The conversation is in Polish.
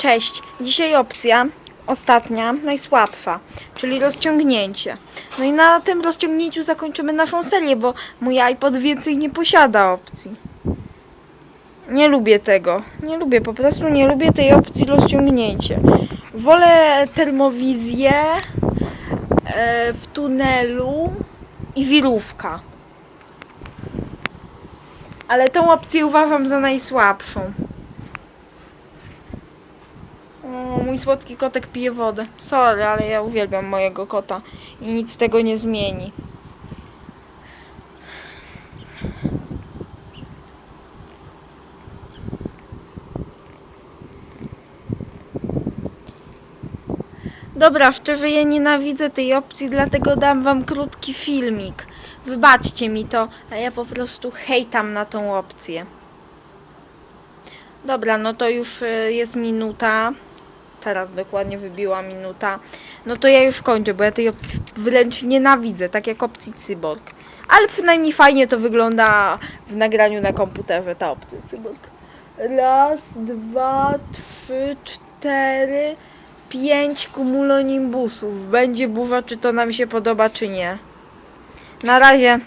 Cześć, dzisiaj opcja ostatnia, najsłabsza, czyli rozciągnięcie. No i na tym rozciągnięciu zakończymy naszą serię, bo mój iPod więcej nie posiada opcji. Nie lubię tego. Nie lubię, po prostu nie lubię tej opcji rozciągnięcie. Wolę termowizję e, w tunelu i wirówka. Ale tą opcję uważam za najsłabszą. Mój słodki kotek pije wodę. Sorry, ale ja uwielbiam mojego kota i nic tego nie zmieni. Dobra, szczerze ja nienawidzę tej opcji, dlatego dam wam krótki filmik. Wybaczcie mi to, a ja po prostu hejtam na tą opcję. Dobra, no to już y, jest minuta. Teraz dokładnie wybiła minuta. No to ja już kończę, bo ja tej opcji wręcz nienawidzę, tak jak opcji cyborg. Ale przynajmniej fajnie to wygląda w nagraniu na komputerze, ta opcja cyborg. Raz, dwa, trzy, cztery, pięć kumulonimbusów. Będzie burza, czy to nam się podoba, czy nie. Na razie.